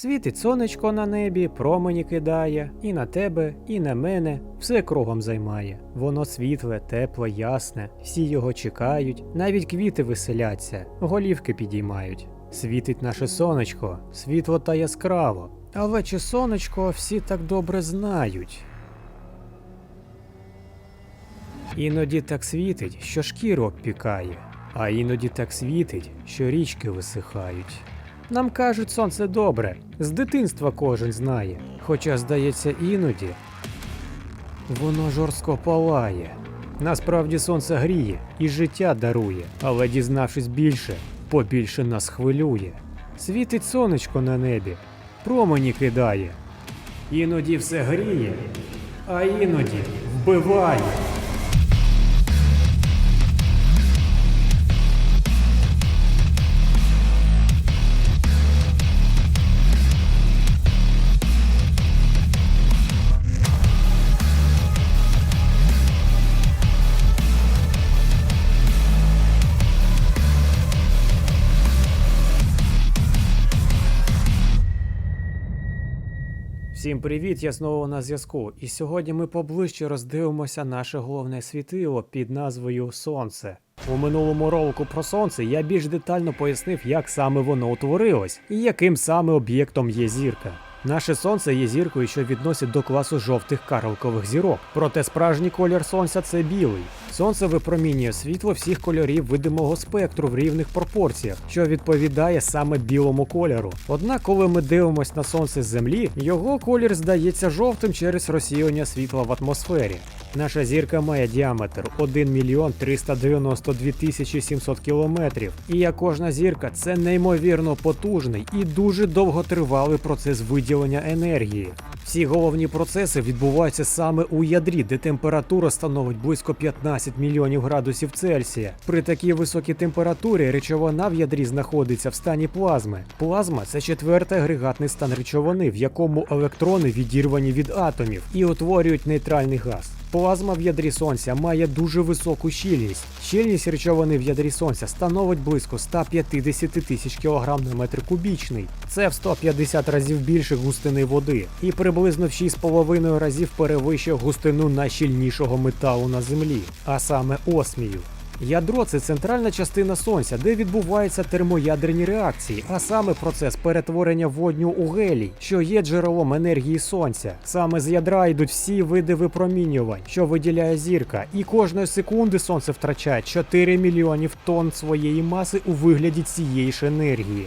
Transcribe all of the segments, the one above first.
Світить сонечко на небі, промені кидає, і на тебе, і на мене все кругом займає. Воно світле, тепле, ясне, всі його чекають, навіть квіти веселяться, голівки підіймають. Світить наше сонечко, світло та яскраво. Але чи сонечко всі так добре знають? Іноді так світить, що шкіру обпікає, а іноді так світить, що річки висихають. Нам кажуть, сонце добре, з дитинства кожен знає. Хоча, здається, іноді воно жорстко палає. Насправді сонце гріє і життя дарує, але дізнавшись більше, побільше нас хвилює. Світить сонечко на небі, промені кидає. Іноді все гріє, а іноді вбиває. Всім привіт, я знову на зв'язку. І сьогодні ми поближче роздивимося наше головне світило під назвою Сонце. У минулому ролику про сонце я більш детально пояснив, як саме воно утворилось і яким саме об'єктом є зірка. Наше сонце є зіркою, що відносять до класу жовтих карликових зірок. Проте справжній колір сонця це білий. Сонце випромінює світло всіх кольорів видимого спектру в рівних пропорціях, що відповідає саме білому кольору. Однак, коли ми дивимося на сонце з землі, його колір здається жовтим через розсіювання світла в атмосфері. Наша зірка має діаметр 1 мільйон 392 тисячі 700 кілометрів. І як кожна зірка, це неймовірно потужний і дуже довготривалий процес виділення енергії. Всі головні процеси відбуваються саме у ядрі, де температура становить близько 15 мільйонів градусів Цельсія. При такій високій температурі речовина в ядрі знаходиться в стані плазми. Плазма це четвертий агрегатний стан речовини, в якому електрони відірвані від атомів і утворюють нейтральний газ. Плазма в ядрі сонця має дуже високу щільність. Щільність речовини в ядрі сонця становить близько 150 тисяч кг на метр кубічний. Це в 150 разів більше густини води, і приблизно в 6,5 разів перевищує густину найщільнішого металу на землі, а саме осмію. Ядро це центральна частина сонця, де відбуваються термоядерні реакції, а саме процес перетворення водню у гелій, що є джерелом енергії сонця. Саме з ядра йдуть всі види випромінювань, що виділяє зірка, і кожної секунди сонце втрачає 4 мільйонів тонн своєї маси у вигляді цієї ж енергії.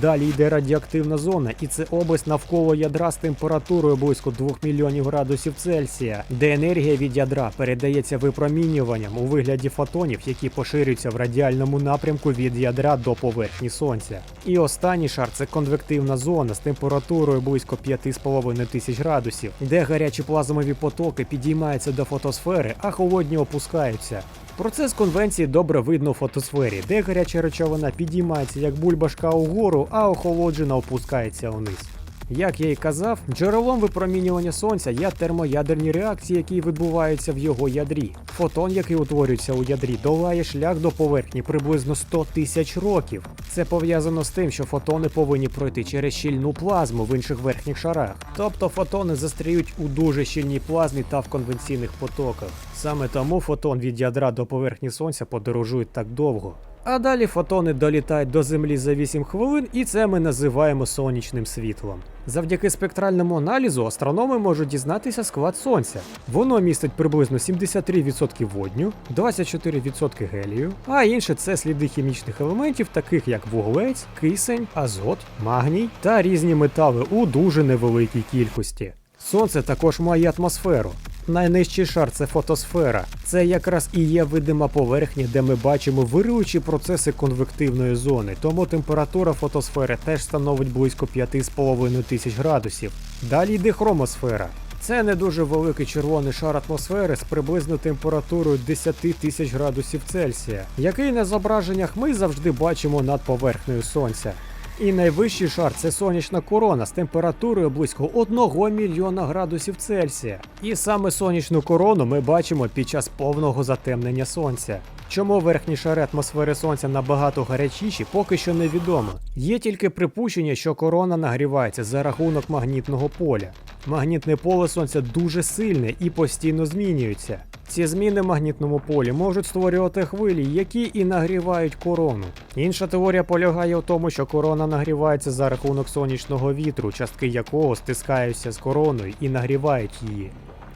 Далі йде радіоактивна зона, і це область навколо ядра з температурою близько 2 мільйонів градусів Цельсія, де енергія від ядра передається випромінюванням у вигляді фотонів, які поширюються в радіальному напрямку від ядра до поверхні сонця. І останній шар це конвективна зона з температурою близько 5,5 тисяч градусів, де гарячі плазмові потоки підіймаються до фотосфери, а холодні опускаються. Процес конвенції добре видно у фотосфері, де гаряча речовина підіймається як бульбашка угору, а охолоджена опускається вниз. Як я і казав, джерелом випромінювання сонця є термоядерні реакції, які відбуваються в його ядрі. Фотон, який утворюється у ядрі, долає шлях до поверхні приблизно 100 тисяч років. Це пов'язано з тим, що фотони повинні пройти через щільну плазму в інших верхніх шарах. Тобто фотони застріють у дуже щільній плазмі та в конвенційних потоках. Саме тому фотон від ядра до поверхні сонця подорожує так довго. А далі фотони долітають до Землі за 8 хвилин, і це ми називаємо сонячним світлом. Завдяки спектральному аналізу астрономи можуть дізнатися склад сонця. Воно містить приблизно 73% водню, 24% гелію, а інше це сліди хімічних елементів, таких як вуглець, кисень, азот, магній та різні метали у дуже невеликій кількості. Сонце також має атмосферу. Найнижчий шар це фотосфера. Це якраз і є видима поверхня, де ми бачимо вируючі процеси конвективної зони, тому температура фотосфери теж становить близько 5,5 тисяч градусів. Далі йде хромосфера. Це не дуже великий червоний шар атмосфери з приблизно температурою 10 тисяч градусів Цельсія, який на зображеннях ми завжди бачимо над поверхнею сонця. І найвищий шар це сонячна корона з температурою близько 1 мільйона градусів Цельсія. І саме сонячну корону ми бачимо під час повного затемнення сонця. Чому верхні шари атмосфери сонця набагато гарячіші, поки що невідомо. Є тільки припущення, що корона нагрівається за рахунок магнітного поля. Магнітне поле сонця дуже сильне і постійно змінюється. Ці зміни в магнітному полі можуть створювати хвилі, які і нагрівають корону. Інша теорія полягає в тому, що корона нагрівається за рахунок сонячного вітру, частки якого стискаються з короною і нагрівають її.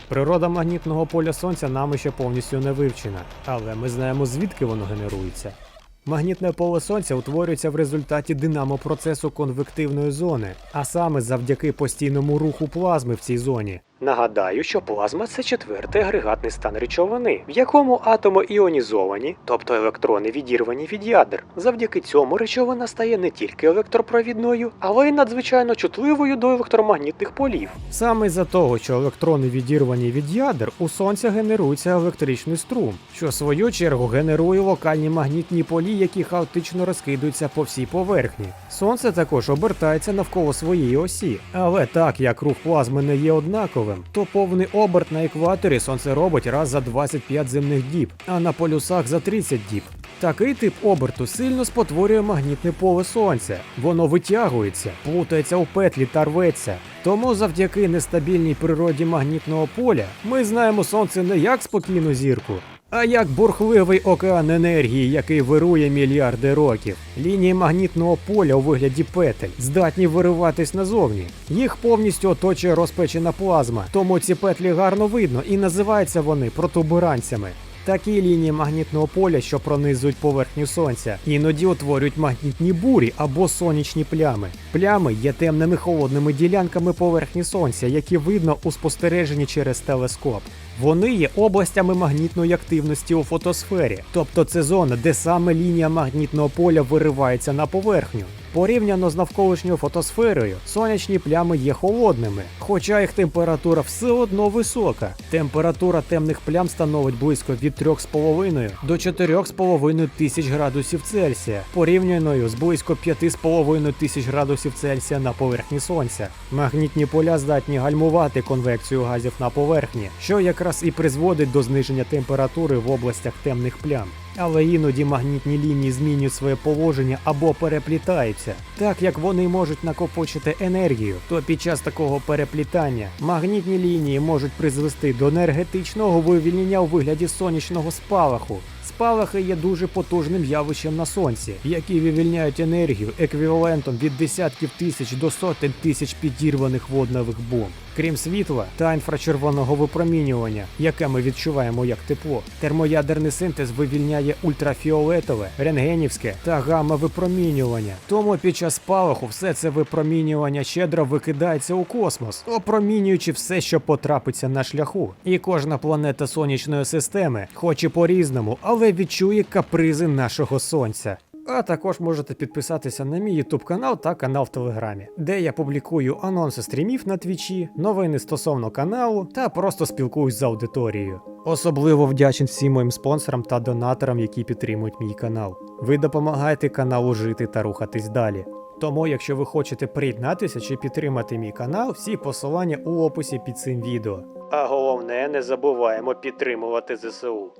Природа магнітного поля сонця нами ще повністю не вивчена, але ми знаємо звідки воно генерується. Магнітне поле сонця утворюється в результаті динамо-процесу конвективної зони, а саме завдяки постійному руху плазми в цій зоні. Нагадаю, що плазма це четвертий агрегатний стан речовини, в якому атоми іонізовані, тобто електрони відірвані від ядер. Завдяки цьому речовина стає не тільки електропровідною, але й надзвичайно чутливою до електромагнітних полів. Саме за того, що електрони відірвані від ядер, у сонця генерується електричний струм, що в свою чергу генерує локальні магнітні полі, які хаотично розкидаються по всій поверхні. Сонце також обертається навколо своєї осі, але так як рух плазми не є однаковим, то повний оберт на екваторі сонце робить раз за 25 земних діб, а на полюсах за 30 діб. Такий тип оберту сильно спотворює магнітне поле сонця. Воно витягується, плутається у петлі та рветься. Тому завдяки нестабільній природі магнітного поля ми знаємо сонце не як спокійну зірку, а як бурхливий океан енергії, який вирує мільярди років. Лінії магнітного поля у вигляді петель здатні вириватись назовні. Їх повністю оточує розпечена плазма, тому ці петлі гарно видно і називаються вони протуберанцями. Такі лінії магнітного поля, що пронизують поверхню сонця, іноді утворюють магнітні бурі або сонячні плями. Плями є темними холодними ділянками поверхні сонця, які видно у спостереженні через телескоп. Вони є областями магнітної активності у фотосфері, тобто це зона, де саме лінія магнітного поля виривається на поверхню. Порівняно з навколишньою фотосферою, сонячні плями є холодними, хоча їх температура все одно висока. Температура темних плям становить близько від 3,5 до 4,5 тисяч градусів Цельсія, порівняною з близько 5,5 тисяч градусів Цельсія на поверхні сонця. Магнітні поля здатні гальмувати конвекцію газів на поверхні, що якраз і призводить до зниження температури в областях темних плям. Але іноді магнітні лінії змінюють своє положення або переплітаються. Так як вони можуть накопичити енергію, то під час такого переплітання магнітні лінії можуть призвести до енергетичного вивільнення у вигляді сонячного спалаху. Спалахи є дуже потужним явищем на сонці, які вивільняють енергію еквівалентом від десятків тисяч до сотень тисяч підірваних воднових бомб. Крім світла та інфрачервоного випромінювання, яке ми відчуваємо як тепло, термоядерний синтез вивільняє ультрафіолетове, рентгенівське та гамма випромінювання. Тому під час спалаху все це випромінювання щедро викидається у космос, опромінюючи все, що потрапиться на шляху. І кожна планета сонячної системи, хоч і по-різному, але відчує капризи нашого сонця. А також можете підписатися на мій YouTube канал та канал в Телеграмі, де я публікую анонси стрімів на твічі, новини стосовно каналу та просто спілкуюсь з аудиторією. Особливо вдячний всім моїм спонсорам та донаторам, які підтримують мій канал. Ви допомагаєте каналу жити та рухатись далі. Тому, якщо ви хочете приєднатися чи підтримати мій канал, всі посилання у описі під цим відео. А головне, не забуваємо підтримувати ЗСУ.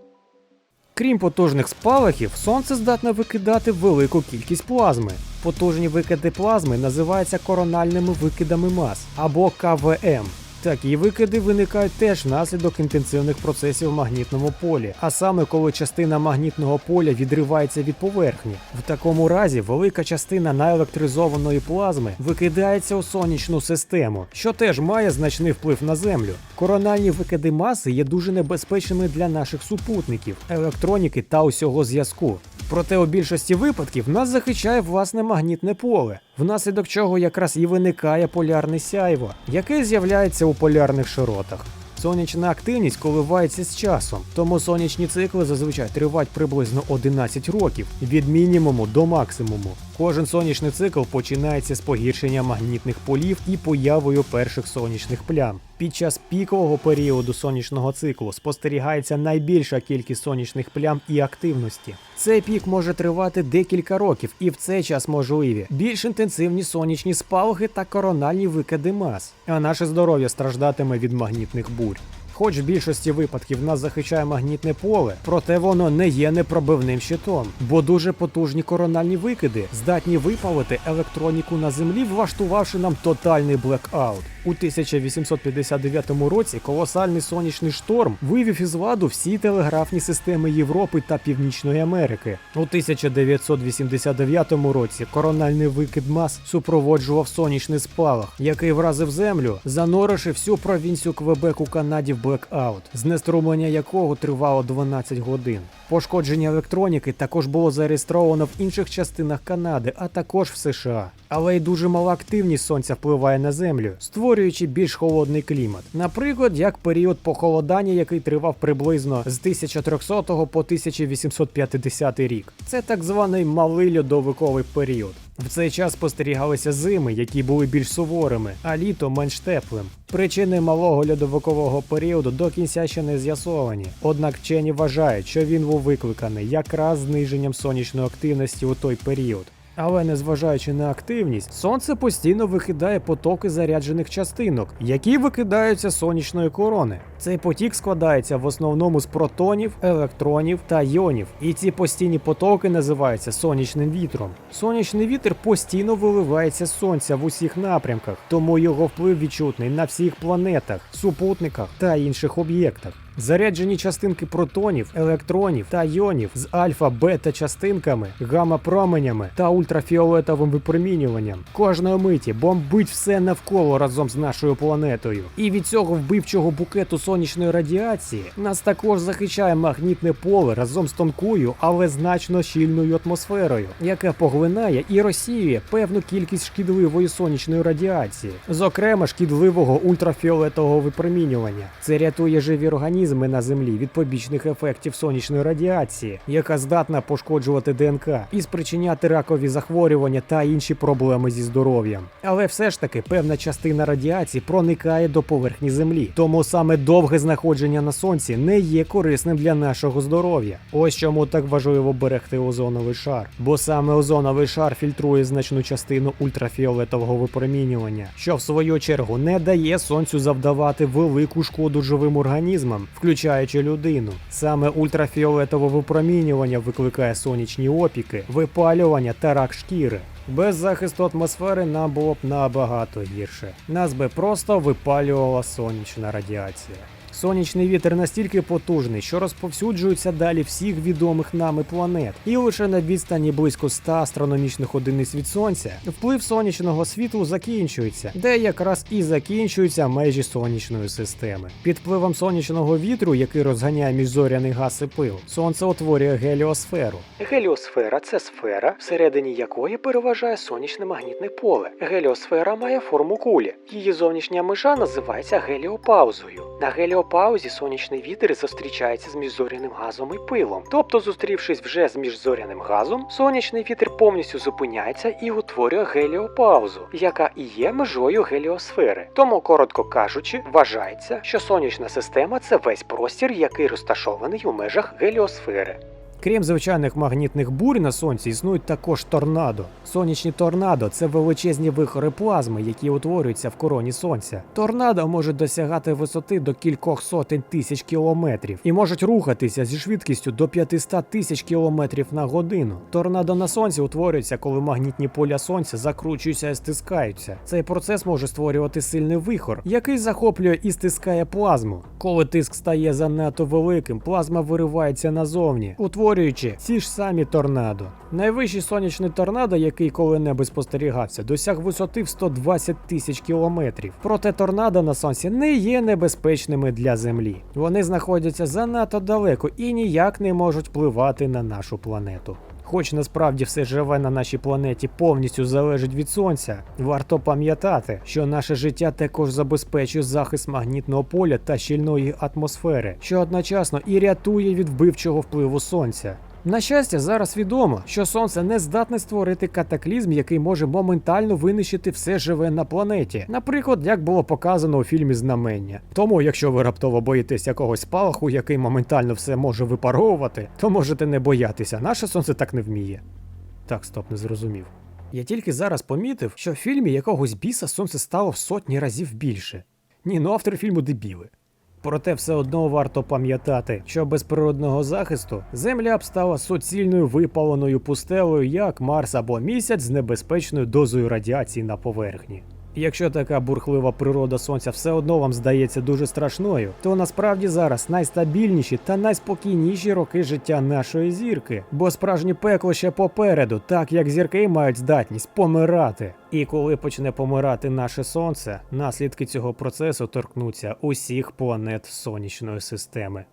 Крім потужних спалахів, сонце здатне викидати велику кількість плазми. Потужні викиди плазми називаються корональними викидами мас або КВМ. Такі викиди виникають теж внаслідок інтенсивних процесів в магнітному полі, а саме коли частина магнітного поля відривається від поверхні. В такому разі велика частина наелектризованої плазми викидається у сонячну систему, що теж має значний вплив на Землю. Корональні викиди маси є дуже небезпечними для наших супутників, електроніки та усього зв'язку. Проте у більшості випадків нас захищає власне магнітне поле, внаслідок чого якраз і виникає полярне сяйво, яке з'являється у полярних широтах. Сонячна активність коливається з часом, тому сонячні цикли зазвичай тривають приблизно 11 років від мінімуму до максимуму. Кожен сонячний цикл починається з погіршення магнітних полів і появою перших сонячних плям. Під час пікового періоду сонячного циклу спостерігається найбільша кількість сонячних плям і активності. Цей пік може тривати декілька років, і в цей час можливі більш інтенсивні сонячні спалахи та корональні викиди мас. А наше здоров'я страждатиме від магнітних бурь. Хоч в більшості випадків нас захищає магнітне поле, проте воно не є непробивним щитом, бо дуже потужні корональні викиди здатні випалити електроніку на землі, влаштувавши нам тотальний блекаут. У 1859 році колосальний сонячний шторм вивів із ладу всі телеграфні системи Європи та Північної Америки. У 1989 році корональний викид мас супроводжував сонячний спалах, який вразив землю, зануривши всю провінцію Квебек у Канаді в блекаут, знеструмлення якого тривало 12 годин. Пошкодження електроніки також було зареєстровано в інших частинах Канади, а також в США. Але й дуже мала активність сонця впливає на землю, створюючи більш холодний клімат. Наприклад, як період похолодання, який тривав приблизно з 1300 по 1850 рік. Це так званий малий льодовиковий період. В цей час спостерігалися зими, які були більш суворими, а літо менш теплим. Причини малого льодовикового періоду до кінця ще не з'ясовані. Однак вчені вважають, що він був викликаний якраз зниженням сонячної активності у той період. Але незважаючи на активність, сонце постійно викидає потоки заряджених частинок, які викидаються з сонячної корони. Цей потік складається в основному з протонів, електронів та йонів, і ці постійні потоки називаються сонячним вітром. Сонячний вітер постійно виливається з сонця в усіх напрямках, тому його вплив відчутний на всіх планетах, супутниках та інших об'єктах. Заряджені частинки протонів, електронів та йонів з альфа-бета частинками, гамма-променями та ультрафіолетовим випромінюванням кожної миті бомбить все навколо разом з нашою планетою. І від цього вбивчого букету сонячної радіації нас також захищає магнітне поле разом з тонкою, але значно щільною атмосферою, яка поглинає і розсіює певну кількість шкідливої сонячної радіації, зокрема шкідливого ультрафіолетового випромінювання. Це рятує живі організми на землі від побічних ефектів сонячної радіації, яка здатна пошкоджувати ДНК і спричиняти ракові захворювання та інші проблеми зі здоров'ям. Але все ж таки певна частина радіації проникає до поверхні землі, тому саме довге знаходження на сонці не є корисним для нашого здоров'я. Ось чому так важливо берегти озоновий шар, бо саме озоновий шар фільтрує значну частину ультрафіолетового випромінювання, що в свою чергу не дає сонцю завдавати велику шкоду живим організмам, включаючи людину. Саме ультрафіолетове випромінювання викликає сонячні опіки, випалювання та рак шкіри. Без захисту атмосфери нам було б набагато гірше. Нас би просто випалювала сонячна радіація. Сонячний вітер настільки потужний, що розповсюджується далі всіх відомих нами планет, і лише на відстані близько 100 астрономічних одиниць від сонця вплив сонячного світлу закінчується, де якраз і закінчуються межі сонячної системи. Під впливом сонячного вітру, який розганяє міжзоряний газ і пил, сонце утворює геліосферу. Геліосфера це сфера, всередині якої переважає сонячне магнітне поле. Геліосфера має форму кулі. Її зовнішня межа називається геліопаузою. На геліопаузі сонячний вітер зустрічається з міжзоряним газом і пилом. Тобто, зустрівшись вже з міжзоряним газом, сонячний вітер повністю зупиняється і утворює геліопаузу, яка і є межою геліосфери. Тому, коротко кажучи, вважається, що сонячна система це весь простір, який розташований у межах геліосфери. Крім звичайних магнітних бурь на сонці, існують також торнадо. Сонячні торнадо це величезні вихори плазми, які утворюються в короні сонця. Торнадо можуть досягати висоти до кількох сотень тисяч кілометрів і можуть рухатися зі швидкістю до 500 тисяч кілометрів на годину. Торнадо на сонці утворюється, коли магнітні поля сонця закручуються і стискаються. Цей процес може створювати сильний вихор, який захоплює і стискає плазму. Коли тиск стає занадто великим, плазма виривається назовні, утворюючи ці ж самі торнадо. Найвищий сонячний торнадо, який коли-небудь спостерігався, досяг висоти в 120 тисяч кілометрів. Проте торнадо на сонці не є небезпечними для землі. Вони знаходяться занадто далеко і ніяк не можуть впливати на нашу планету. Хоч насправді все живе на нашій планеті повністю залежить від сонця, варто пам'ятати, що наше життя також забезпечує захист магнітного поля та щільної атмосфери, що одночасно і рятує від вбивчого впливу сонця. На щастя, зараз відомо, що сонце не здатне створити катаклізм, який може моментально винищити все живе на планеті. Наприклад, як було показано у фільмі Знамення. Тому, якщо ви раптово боїтесь якогось спалаху, який моментально все може випаровувати, то можете не боятися. Наше сонце так не вміє. Так, стоп, не зрозумів. Я тільки зараз помітив, що в фільмі якогось біса сонце стало в сотні разів більше. Ні, ну автори фільму дебіли. Проте все одно варто пам'ятати, що без природного захисту Земля б стала суцільною випаленою пустелею, як Марс або місяць з небезпечною дозою радіації на поверхні. Якщо така бурхлива природа сонця все одно вам здається дуже страшною, то насправді зараз найстабільніші та найспокійніші роки життя нашої зірки, бо справжнє пекло ще попереду, так як зірки мають здатність помирати. І коли почне помирати наше сонце, наслідки цього процесу торкнуться усіх планет сонячної системи.